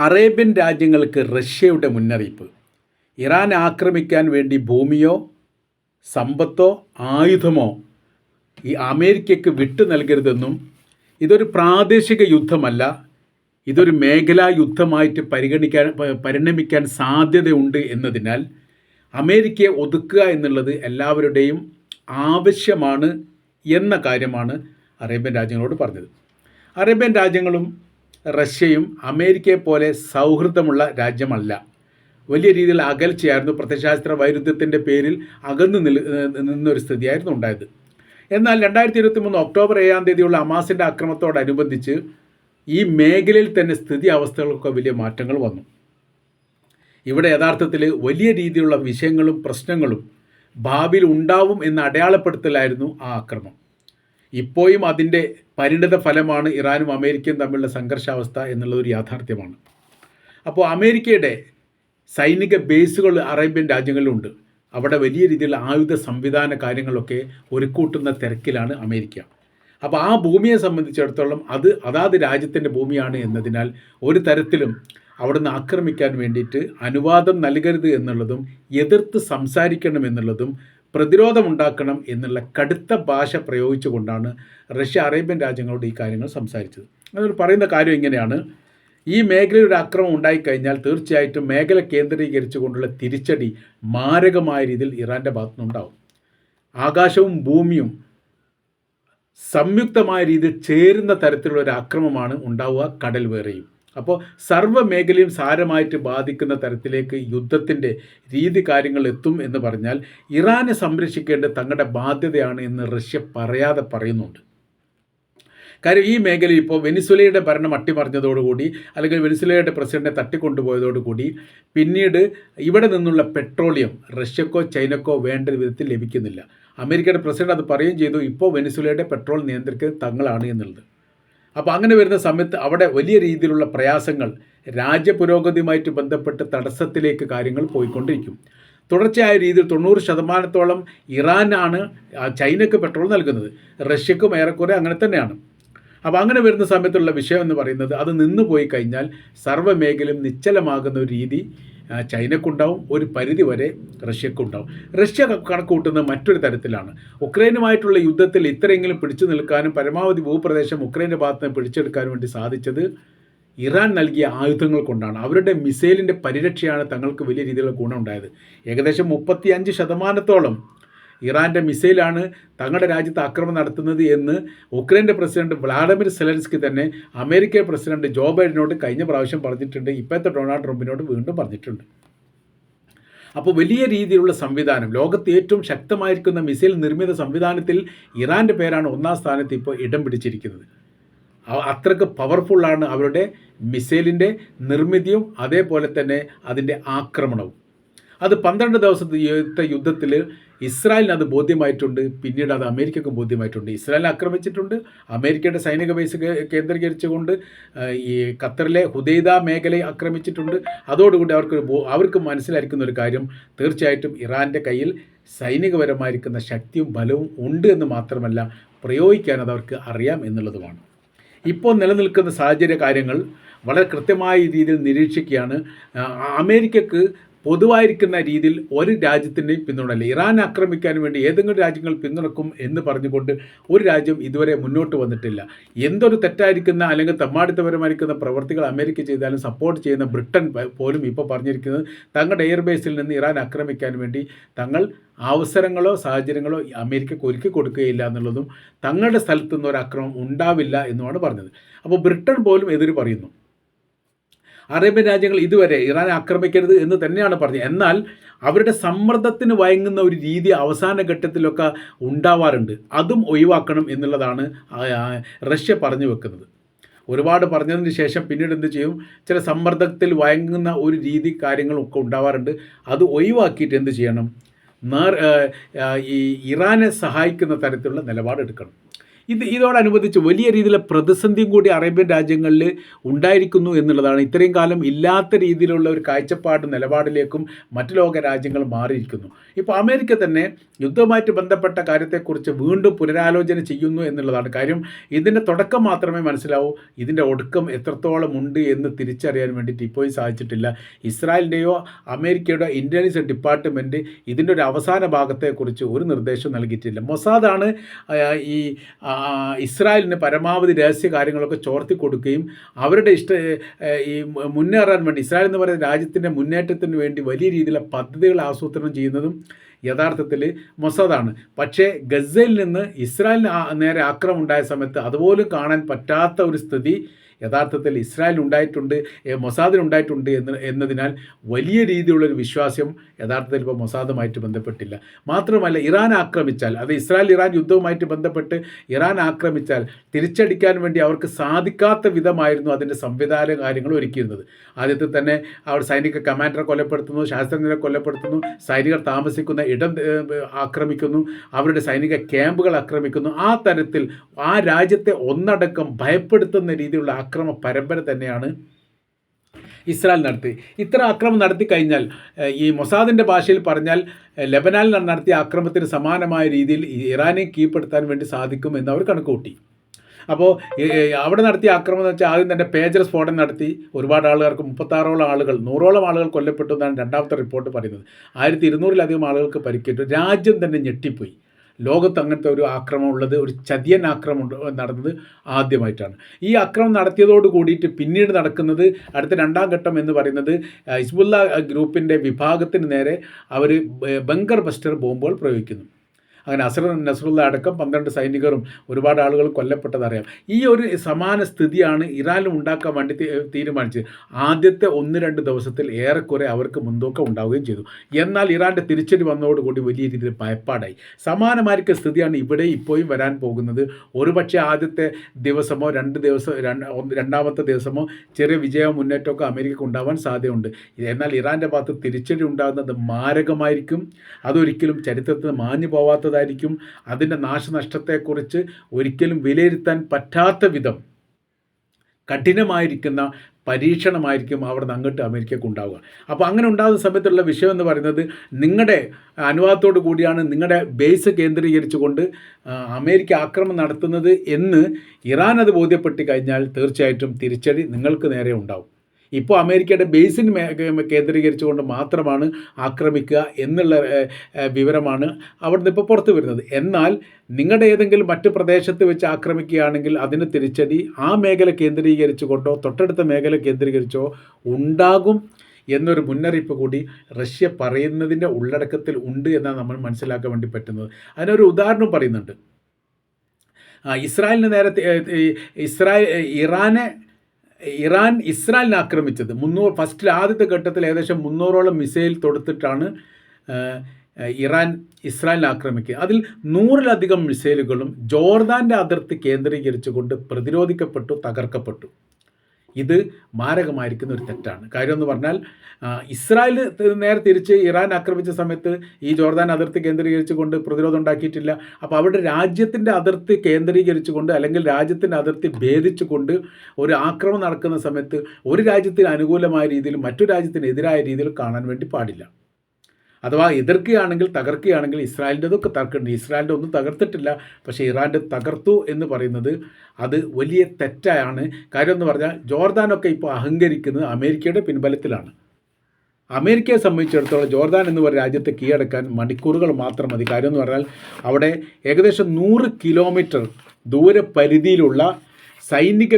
Arabian രാജ്യങ്ങൾക്ക് റഷ്യയുടെ മുന്നറിയിപ്പ്. ഇറാൻ ആക്രമിക്കാൻ വേണ്ടി ഭൂമിയോ സമ്പത്തോ ആയുധമോ ഈ അമേരിക്കയ്ക്ക് വിട്ടു നൽകരുതെന്നും ഇതൊരു പ്രാദേശിക യുദ്ധമല്ല ഇതൊരു മേഖലാ യുദ്ധമായിട്ട് പരിഗണിക്കാൻ പരിണമിക്കാൻ സാധ്യതയുണ്ട് എന്നതിനാൽ അമേരിക്കയെ ഒതുക്കുക എന്നുള്ളത് എല്ലാവരുടെയും ആവശ്യമാണ് എന്ന കാര്യമാണ് അറേബ്യൻ രാജ്യങ്ങളോട് പറഞ്ഞത്. അറേബ്യൻ രാജ്യങ്ങളും റഷ്യയും അമേരിക്കയെ പോലെ സൗഹൃദമുള്ള രാജ്യമല്ല. വലിയ രീതിയിൽ അകൽച്ചയായിരുന്നു പ്രത്യശാസ്ത്ര വൈരുദ്ധ്യത്തിന്റെ പേരിൽ അകന്നു നിൽ നിന്നൊരു സ്ഥിതിയായിരുന്നു ഉണ്ടായത്. എന്നാൽ രണ്ടായിരത്തി ഇരുപത്തി മൂന്ന് ഒക്ടോബർ ഏഴാം തീയതിയുള്ള അമാസിന്റെ അക്രമത്തോടനുബന്ധിച്ച് ഈ മേഖലയിൽ തന്നെ സ്ഥിതി അവസ്ഥകൾക്കൊക്കെ വലിയ മാറ്റങ്ങൾ വന്നു. ഇവിടെ യഥാർത്ഥത്തിൽ വലിയ രീതിയിലുള്ള വിഷയങ്ങളും പ്രശ്നങ്ങളും ഭാവിയിൽ ഉണ്ടാവും എന്ന് അടയാളപ്പെടുത്തലായിരുന്നു ആ ആക്രമണം ഇപ്പോഴും അതിന്റെ പരിണിത ഫലമാണ് ഇറാനും അമേരിക്കയും തമ്മിലുള്ള സംഘർഷാവസ്ഥ എന്നുള്ളത് ഒരു യാഥാർത്ഥ്യമാണ്. അപ്പോൾ അമേരിക്കയുടെ സൈനിക ബേസുകൾ അറേബ്യൻ രാജ്യങ്ങളിലുണ്ട്. അവിടെ വലിയ രീതിയിലുള്ള ആയുധ സംവിധാന കാര്യങ്ങളൊക്കെ ഒരുക്കൂട്ടുന്ന തിരക്കിലാണ് അമേരിക്ക. അപ്പോൾ ആ ഭൂമിയെ സംബന്ധിച്ചിടത്തോളം അത് അതാത് രാജ്യത്തിന്റെ ഭൂമിയാണ് എന്നതിനാൽ ഒരു തരത്തിലും അവിടുന്ന് ആക്രമിക്കാൻ വേണ്ടിയിട്ട് അനുവാദം നൽകരുത് എന്നുള്ളതും എതിർത്ത് സംസാരിക്കണം എന്നുള്ളതും പ്രതിരോധമുണ്ടാക്കണം എന്നുള്ള കടുത്ത ഭാഷ പ്രയോഗിച്ചുകൊണ്ടാണ് റഷ്യ അറേബ്യൻ രാജ്യങ്ങളോട് ഈ കാര്യങ്ങൾ സംസാരിച്ചത്. അതൊരു പറയുന്ന കാര്യം ഇങ്ങനെയാണ്. ഈ മേഖലയിൽ ഒരു അക്രമം ഉണ്ടായിക്കഴിഞ്ഞാൽ തീർച്ചയായിട്ടും മേഖല കേന്ദ്രീകരിച്ചുകൊണ്ടുള്ള തിരിച്ചടി മാരകമായ രീതിയിൽ ഇറാന്റെ ഭാഗത്തുനിന്നുണ്ടാവും ആകാശവും ഭൂമിയും സംയുക്തമായ രീതിയിൽ ചേരുന്ന തരത്തിലുള്ള ഒരു അക്രമമാണ് ഉണ്ടാവുക കടൽ വേറെയും. അപ്പോൾ സർവ മേഖലയും സാരമായിട്ട് ബാധിക്കുന്ന തരത്തിലേക്ക് യുദ്ധത്തിന്റെ രീതി കാര്യങ്ങൾ എത്തും എന്ന് പറഞ്ഞാൽ ഇറാനെ സംരക്ഷിക്കേണ്ടത് തങ്ങളുടെ ബാധ്യതയാണ് എന്ന് റഷ്യ പറയാതെ പറയുന്നുണ്ട്. കാര്യം ഈ മേഖല ഇപ്പോൾ വെനിസുലയുടെ ഭരണം അട്ടിമറിഞ്ഞതോടുകൂടി അല്ലെങ്കിൽ വെനിസുലയുടെ പ്രസിഡന്റിനെ തട്ടിക്കൊണ്ടുപോയതോടുകൂടി പിന്നീട് ഇവിടെ നിന്നുള്ള പെട്രോളിയം റഷ്യക്കോ ചൈനക്കോ വേണ്ട വിധത്തിൽ ലഭിക്കുന്നില്ല. അമേരിക്കയുടെ പ്രസിഡന്റ് അത് പറയുകയും ചെയ്തു ഇപ്പോൾ വെനിസുലയുടെ പെട്രോൾ നിയന്ത്രിക്കുന്നത് തങ്ങളാണ് എന്നുള്ളത്. അപ്പോൾ അങ്ങനെ വരുന്ന സമയത്ത് അവിടെ വലിയ രീതിയിലുള്ള പ്രയാസങ്ങൾ രാജ്യപുരോഗതിയുമായിട്ട് ബന്ധപ്പെട്ട് തടസ്സത്തിലേക്ക് കാര്യങ്ങൾ പോയിക്കൊണ്ടിരിക്കും. തുടർച്ചയായ രീതിയിൽ തൊണ്ണൂറ് ശതമാനത്തോളം ഇറാനാണ് ചൈനയ്ക്ക് പെട്രോൾ നൽകുന്നത്. റഷ്യക്കും ഏറെക്കുറെ അങ്ങനെ തന്നെയാണ്. അപ്പോൾ അങ്ങനെ വരുന്ന സമയത്തുള്ള വിഷയം എന്ന് പറയുന്നത് അത് നിന്നു പോയി കഴിഞ്ഞാൽ സർവമേഖലയും നിശ്ചലമാകുന്ന ഒരു രീതി ചൈനക്കുണ്ടാവും ഒരു പരിധി വരെ റഷ്യക്കുണ്ടാവും. റഷ്യ ക- കണക്ക് കൂട്ടുന്നത് മറ്റൊരു തരത്തിലാണ്. ഉക്രൈനുമായിട്ടുള്ള യുദ്ധത്തിൽ ഇത്രയെങ്കിലും പിടിച്ചു നിൽക്കാനും പരമാവധി ഭൂപ്രദേശം ഉക്രൈന്റെ ഭാഗത്ത് നിന്ന് പിടിച്ചെടുക്കാനും വേണ്ടി സാധിച്ചത് ഇറാൻ നൽകിയ ആയുധങ്ങൾ കൊണ്ടാണ്. അവരുടെ മിസൈലിന്റെ പരിരക്ഷയാണ് തങ്ങൾക്ക് വലിയ രീതിയിലുള്ള ഗുണമുണ്ടായത്. ഏകദേശം മുപ്പത്തിയഞ്ച് ശതമാനത്തോളം ഇറാന്റെ മിസൈലാണ് തങ്ങളുടെ രാജ്യത്ത് ആക്രമണം നടത്തുന്നത് എന്ന് ഉക്രൈന്റെ പ്രസിഡന്റ് വ്ളാഡിമിർ സെലൻസ്കി തന്നെ അമേരിക്കൻ പ്രസിഡന്റ് ജോ ബൈഡനോട് കഴിഞ്ഞ പ്രാവശ്യം പറഞ്ഞിട്ടുണ്ട്. ഇപ്പോഴത്തെ ഡൊണാൾഡ് ട്രംപിനോട് വീണ്ടും പറഞ്ഞിട്ടുണ്ട്. അപ്പോൾ വലിയ രീതിയിലുള്ള സംവിധാനം ലോകത്ത് ഏറ്റവും ശക്തമായിരിക്കുന്ന മിസൈൽ നിർമ്മിത സംവിധാനത്തിൽ ഇറാന്റെ പേരാണ് ഒന്നാം സ്ഥാനത്ത് ഇപ്പോൾ ഇടം പിടിച്ചിരിക്കുന്നത്. അത്രയ്ക്ക് പവർഫുള്ളാണ് അവരുടെ മിസൈലിന്റെ നിർമ്മിതിയും അതേപോലെ തന്നെ അതിന്റെ ആക്രമണവും. അത് പന്ത്രണ്ട് ദിവസത്തെ യുദ്ധത്തിൽ ഇസ്രായേലിന് അത് ബോധ്യമായിട്ടുണ്ട് പിന്നീട് അത് അമേരിക്കക്കും ബോധ്യമായിട്ടുണ്ട്. ഇസ്രായേൽ ആക്രമിച്ചിട്ടുണ്ട് അമേരിക്കയുടെ സൈനിക ബേസ് കേന്ദ്രീകരിച്ചുകൊണ്ട് ഈ ഖത്തറിലെ ഹുദൈദ മേഖലയെ ആക്രമിച്ചിട്ടുണ്ട്. അതോടുകൂടി അവർക്ക് അവർക്ക് മനസ്സിലായിരിക്കുന്ന ഒരു കാര്യം തീർച്ചയായിട്ടും ഇറാന്റെ കയ്യിൽ സൈനികപരമായിരിക്കുന്ന ശക്തിയും ബലവും ഉണ്ട് എന്ന് മാത്രമല്ല പ്രയോഗിക്കാൻ അത് അവർക്ക് അറിയാം എന്നുള്ളതുമാണ്. ഇപ്പോൾ നിലനിൽക്കുന്ന സാഹചര്യ കാര്യങ്ങൾ വളരെ കൃത്യമായ രീതിയിൽ നിരീക്ഷിക്കുകയാണ്. അമേരിക്കക്ക് പൊതുവായിരിക്കുന്ന രീതിയിൽ ഒരു രാജ്യത്തിന്റെയും പിന്തുണയില്ല. ഇറാൻ ആക്രമിക്കാൻ വേണ്ടി ഏതെങ്കിലും രാജ്യങ്ങൾ പിന്തുണക്കും എന്ന് പറഞ്ഞുകൊണ്ട് ഒരു രാജ്യം ഇതുവരെ മുന്നോട്ട് വന്നിട്ടില്ല. എന്തൊരു തെറ്റായിരിക്കുന്ന അല്ലെങ്കിൽ തമ്മാടിത്തപരമായിരിക്കുന്ന പ്രവർത്തികൾ അമേരിക്ക ചെയ്താലും സപ്പോർട്ട് ചെയ്യുന്ന ബ്രിട്ടൻ പോലും ഇപ്പോൾ പറഞ്ഞിരിക്കുന്നത് തങ്ങളുടെ എയർബേസിൽ നിന്ന് ഇറാൻ ആക്രമിക്കാൻ വേണ്ടി തങ്ങൾ അവസരങ്ങളോ സാഹചര്യങ്ങളോ അമേരിക്കക്ക് ഒരുക്കി കൊടുക്കുകയില്ല എന്നുള്ളതും തങ്ങളുടെ സ്ഥലത്തു നിന്ന് ഒരു ഉണ്ടാവില്ല എന്നുമാണ് പറഞ്ഞത്. അപ്പോൾ ബ്രിട്ടൻ പോലും എതിര് പറയുന്നു. അറേബ്യൻ രാജ്യങ്ങൾ ഇതുവരെ ഇറാനെ ആക്രമിക്കരുത് എന്ന് തന്നെയാണ് പറഞ്ഞത്. എന്നാൽ അവരുടെ സമ്മർദ്ദത്തിന് വയങ്ങുന്ന ഒരു രീതി അവസാന ഘട്ടത്തിലൊക്കെ ഉണ്ടാവാറുണ്ട്. അതും ഒഴിവാക്കണം എന്നുള്ളതാണ് റഷ്യ പറഞ്ഞു വെക്കുന്നത്. ഒരുപാട് പറഞ്ഞതിന് ശേഷം പിന്നീട് എന്ത് ചെയ്യും? ചില സമ്മർദ്ദത്തിൽ വയങ്ങുന്ന ഒരു രീതി കാര്യങ്ങളൊക്കെ ഉണ്ടാവാറുണ്ട്. അത് ഒഴിവാക്കിയിട്ട് എന്ത് ചെയ്യണം? നേർ ഈ ഇറാനെ സഹായിക്കുന്ന തരത്തിലുള്ള നിലപാടെടുക്കണം. ഇത് ഇതോടനുബന്ധിച്ച് വലിയ രീതിയിലെ പ്രതിസന്ധിയും കൂടി അറേബ്യൻ രാജ്യങ്ങളിൽ ഉണ്ടായിരിക്കുന്നു എന്നുള്ളതാണ്. ഇത്രയും കാലം ഇല്ലാത്ത രീതിയിലുള്ള ഒരു കാഴ്ചപ്പാട് നിലപാടിലേക്കും മറ്റു ലോക രാജ്യങ്ങൾ മാറിയിരിക്കുന്നു. ഇപ്പോൾ അമേരിക്ക തന്നെ യുദ്ധവുമായിട്ട് ബന്ധപ്പെട്ട കാര്യത്തെക്കുറിച്ച് വീണ്ടും പുനരാലോചന ചെയ്യുന്നു എന്നുള്ളതാണ് കാര്യം. ഇതിന്റെ തുടക്കം മാത്രമേ മനസ്സിലാവൂ. ഇതിന്റെ ഒടുക്കം എത്രത്തോളം ഉണ്ട് എന്ന് തിരിച്ചറിയാൻ വേണ്ടിയിട്ട് ഇപ്പോഴും സാധിച്ചിട്ടില്ല. ഇസ്രായേലിന്റെയോ അമേരിക്കയുടെ ഇന്റലിജൻസ് ഡിപ്പാർട്ട്മെന്റ് ഇതിന്റെ ഒരു അവസാന ഭാഗത്തെക്കുറിച്ച് ഒരു നിർദ്ദേശം നൽകിയിട്ടില്ല. മൊസാദാണ് ഈ ഇസ്രായേലിന് പരമാവധി രഹസ്യ കാര്യങ്ങളൊക്കെ ചോർത്തി കൊടുക്കുകയും അവരുടെ ഇഷ്ട ഈ മുന്നേറാൻ വേണ്ടി ഇസ്രായേൽ എന്ന് പറയുന്ന രാജ്യത്തിന്റെ മുന്നേറ്റത്തിന് വേണ്ടി വലിയ രീതിയിലുള്ള പദ്ധതികൾ ആസൂത്രണം ചെയ്യുന്നതും യഥാർത്ഥത്തിൽ മൊസാദാണ്. പക്ഷേ ഗസയിൽ നിന്ന് ഇസ്രായേലിന് നേരെ ആക്രമം ഉണ്ടായ സമയത്ത് അതുപോലും കാണാൻ പറ്റാത്ത ഒരു സ്ഥിതി യഥാർത്ഥത്തിൽ ഇസ്രായേൽ ഉണ്ടായിട്ടുണ്ട് മൊസാദിൽ ഉണ്ടായിട്ടുണ്ട് എന്ന് എന്നതിനാൽ വലിയ രീതിയിലുള്ളൊരു വിശ്വാസം യഥാർത്ഥത്തിൽ ഇപ്പോൾ മൊസാദുമായിട്ട് ബന്ധപ്പെട്ടില്ല. മാത്രമല്ല ഇറാൻ ആക്രമിച്ചാൽ അത് ഇസ്രായേൽ ഇറാൻ യുദ്ധവുമായിട്ട് ബന്ധപ്പെട്ട് ഇറാൻ ആക്രമിച്ചാൽ തിരിച്ചടിക്കാൻ വേണ്ടി അവർക്ക് സാധിക്കാത്ത വിധമായിരുന്നു അതിന്റെ സംവിധാന കാര്യങ്ങൾ ഒരുക്കിയിരുന്നത്. ആദ്യത്തെ തന്നെ അവർ സൈനിക കമാൻഡറെ കൊലപ്പെടുത്തുന്നു ശാസ്ത്രജ്ഞരെ കൊലപ്പെടുത്തുന്നു സൈനികർ താമസിക്കുന്ന ഇടം ആക്രമിക്കുന്നു അവരുടെ സൈനിക ക്യാമ്പുകൾ ആക്രമിക്കുന്നു. ആ തരത്തിൽ ആ രാജ്യത്തെ ഒന്നടക്കം ഭയപ്പെടുത്തുന്ന രീതിയിലുള്ള ആക്രമ പരമ്പര തന്നെയാണ് ഇസ്രായേൽ നടത്തി ഇത്ര അക്രമം നടത്തി കഴിഞ്ഞാൽ ഈ മൊസാദിന്റെ ഭാഷയിൽ പറഞ്ഞാൽ ലബനാനിൽ നടത്തിയ അക്രമത്തിന് സമാനമായ രീതിയിൽ ഇറാനെ കീഴ്പ്പെടുത്താൻ വേണ്ടി സാധിക്കും എന്ന് അവർ കണക്കുകൂട്ടി അപ്പോൾ അവിടെ നടത്തിയ ആക്രമണം എന്ന് വെച്ചാൽ ആദ്യം തന്നെ പേജർ സ്ഫോടനം നടത്തി. ഒരുപാട് ആളുകൾക്ക് മുപ്പത്താറോളം ആളുകൾ നൂറോളം ആളുകൾ കൊല്ലപ്പെട്ടു എന്നാണ് രണ്ടാമത്തെ റിപ്പോർട്ട് പറയുന്നത്. ആയിരത്തി ഇരുന്നൂറിലധികം ആളുകൾക്ക് പരിക്കേറ്റു. രാജ്യം തന്നെ ഞെട്ടിപ്പോയി. ലോകത്ത് അങ്ങനത്തെ ഒരു ആക്രമണം ഉള്ളത് ഒരു ചതിയൻ ആക്രമം നടന്നത് ആദ്യമായിട്ടാണ്. ഈ ആക്രമം നടത്തിയതോട് കൂടിയിട്ട് പിന്നീട് നടക്കുന്നത് അടുത്ത രണ്ടാം ഘട്ടം എന്ന് പറയുന്നത് ഹിസ്ബുല്ല ഗ്രൂപ്പിന്റെ വിഭാഗത്തിന് നേരെ അവർ ബങ്കർ ബസ്റ്റർ ബോംബുകൾ പ്രയോഗിക്കുന്നു. അങ്ങനെ അസർ നസറുള്ള അടക്കം പന്ത്രണ്ട് സൈനികരും ഒരുപാട് ആളുകൾ കൊല്ലപ്പെട്ടതറിയാം ഈ ഒരു സമാന സ്ഥിതിയാണ് ഇറാനിലും ഉണ്ടാക്കാൻ വേണ്ടി തീരുമാനിച്ച് ആദ്യത്തെ ഒന്ന് രണ്ട് ദിവസത്തിൽ ഏറെക്കുറെ അവർക്ക് മുൻതൂക്കം ഉണ്ടാവുകയും ചെയ്തു. എന്നാൽ ഇറാന്റെ തിരിച്ചടി വന്നതോടുകൂടി വലിയ രീതിയിൽ ഭയപ്പാടായി. സമാനമായിരിക്കുന്ന സ്ഥിതിയാണ് ഇവിടെ ഇപ്പോഴും വരാൻ പോകുന്നത്. ഒരുപക്ഷെ ആദ്യത്തെ ദിവസമോ രണ്ട് ദിവസം രണ്ടാമത്തെ ദിവസമോ ചെറിയ വിജയ മുന്നേറ്റമൊക്കെ അമേരിക്കക്ക് ഉണ്ടാവാൻ സാധ്യതയുണ്ട്. എന്നാൽ ഇറാന്റെ ഭാഗത്ത് തിരിച്ചടി ഉണ്ടാകുന്നത് മാരകമായിരിക്കും. അതൊരിക്കലും ചരിത്രത്തിൽ മാഞ്ഞു പോവാത്തതായിരിക്കും അതിന്റെ നാശനഷ്ടത്തെക്കുറിച്ച് ഒരിക്കലും വിലയിരുത്താൻ പറ്റാത്ത വിധം കഠിനമായിരിക്കുന്ന പരീക്ഷണമായിരിക്കും അവിടെ നിന്ന് അങ്ങോട്ട് അമേരിക്കയ്ക്ക് ഉണ്ടാവുക. അപ്പോൾ അങ്ങനെ ഉണ്ടാകുന്ന സമയത്തുള്ള വിഷയം എന്ന് പറയുന്നത് നിങ്ങളുടെ അനുവാദത്തോടു കൂടിയാണ് നിങ്ങളുടെ ബേസ് കേന്ദ്രീകരിച്ചുകൊണ്ട് അമേരിക്ക ആക്രമണം നടത്തുന്നത് എന്ന് ഇറാൻ അത് ബോധ്യപ്പെട്ട് കഴിഞ്ഞാൽ തീർച്ചയായിട്ടും തിരിച്ചടി നിങ്ങൾക്ക് നേരെ ഉണ്ടാവും. ഇപ്പോൾ അമേരിക്കയുടെ ബേസിന് മേ കേന്ദ്രീകരിച്ചുകൊണ്ട് മാത്രമാണ് ആക്രമിക്കുക എന്നുള്ള വിവരമാണ് അവിടെ വിവരമാണ് അവിടുന്ന് ഇപ്പോൾ പുറത്തു വരുന്നത്. എന്നാൽ നിങ്ങളുടെ ഏതെങ്കിലും മറ്റു പ്രദേശത്ത് വെച്ച് ആക്രമിക്കുകയാണെങ്കിൽ അതിന് തിരിച്ചടി ആ മേഖല കേന്ദ്രീകരിച്ചുകൊണ്ടോ തൊട്ടടുത്ത മേഖല കേന്ദ്രീകരിച്ചോ ഉണ്ടാകും എന്നൊരു മുന്നറിയിപ്പ് കൂടി റഷ്യ പറയുന്നതിന്റെ ഉള്ളടക്കത്തിൽ ഉണ്ട് എന്നാണ് നമ്മൾ മനസ്സിലാക്കാൻ വേണ്ടി പറ്റുന്നത്. അതിനൊരു ഉദാഹരണം പറയുന്നുണ്ട്. ഇസ്രായേലിന് നേരത്തെ ഇസ്രായേൽ ഇറാനെ ഇറാൻ ഇസ്രായേലിനെ ആക്രമിച്ചത്. മുന്നൂറ് ഫസ്റ്റിൽ ആദ്യത്തെ ഘട്ടത്തിൽ ഏകദേശം മുന്നൂറോളം മിസൈൽ തൊടുത്തിട്ടാണ് ഇറാൻ ഇസ്രായേലിനെ ആക്രമിക്കുക. അതിൽ നൂറിലധികം മിസൈലുകളും ജോർദാന്റെ അതിർത്തി കേന്ദ്രീകരിച്ചുകൊണ്ട് പ്രതിരോധിക്കപ്പെട്ടു തകർക്കപ്പെട്ടു. ഇത് മാരകമായിരിക്കുന്ന ഒരു തെറ്റാണ്. കാര്യം എന്ന് പറഞ്ഞാൽ ഇസ്രായേൽ നേരെ തിരിച്ച് ഇറാൻ ആക്രമിച്ച സമയത്ത് ഈ ജോർദാൻ അതിർത്തി കേന്ദ്രീകരിച്ചുകൊണ്ട് പ്രതിരോധം ഉണ്ടാക്കിയിട്ടില്ല. അപ്പോൾ അവരുടെ രാജ്യത്തിന്റെ അതിർത്തി കേന്ദ്രീകരിച്ചുകൊണ്ട് അല്ലെങ്കിൽ രാജ്യത്തിന്റെ അതിർത്തി ഭേദിച്ചുകൊണ്ട് ഒരു ആക്രമണം നടക്കുന്ന സമയത്ത് ഒരു രാജ്യത്തിന് അനുകൂലമായ രീതിയിൽ മറ്റു രാജ്യത്തിന് എതിരായ രീതിയിൽ കാണാൻ വേണ്ടി പാടില്ല. അഥവാ എതിർക്കുകയാണെങ്കിൽ തകർക്കുകയാണെങ്കിൽ ഇസ്രായേലിന്റെതൊക്കെ തകർക്കുന്നുണ്ട്. ഇസ്രായേലിന്റെ ഒന്നും തകർത്തിട്ടില്ല. പക്ഷേ ഇറാന്റെ തകർത്തു എന്ന് പറയുന്നത് അത് വലിയ തെറ്റായാണ്. കാര്യം എന്ന് പറഞ്ഞാൽ ജോർദാനൊക്കെ ഇപ്പോൾ അഹങ്കരിക്കുന്നത് അമേരിക്കയുടെ പിൻബലത്തിലാണ്. അമേരിക്കയെ സംബന്ധിച്ചിടത്തോളം ജോർദാൻ എന്ന് പറയുന്ന രാജ്യത്തെ കീഴടക്കാൻ മണിക്കൂറുകൾ മാത്രം മതി. കാര്യം എന്ന് പറഞ്ഞാൽ അവിടെ ഏകദേശം നൂറ് കിലോമീറ്റർ ദൂര പരിധിയിലുള്ള സൈനിക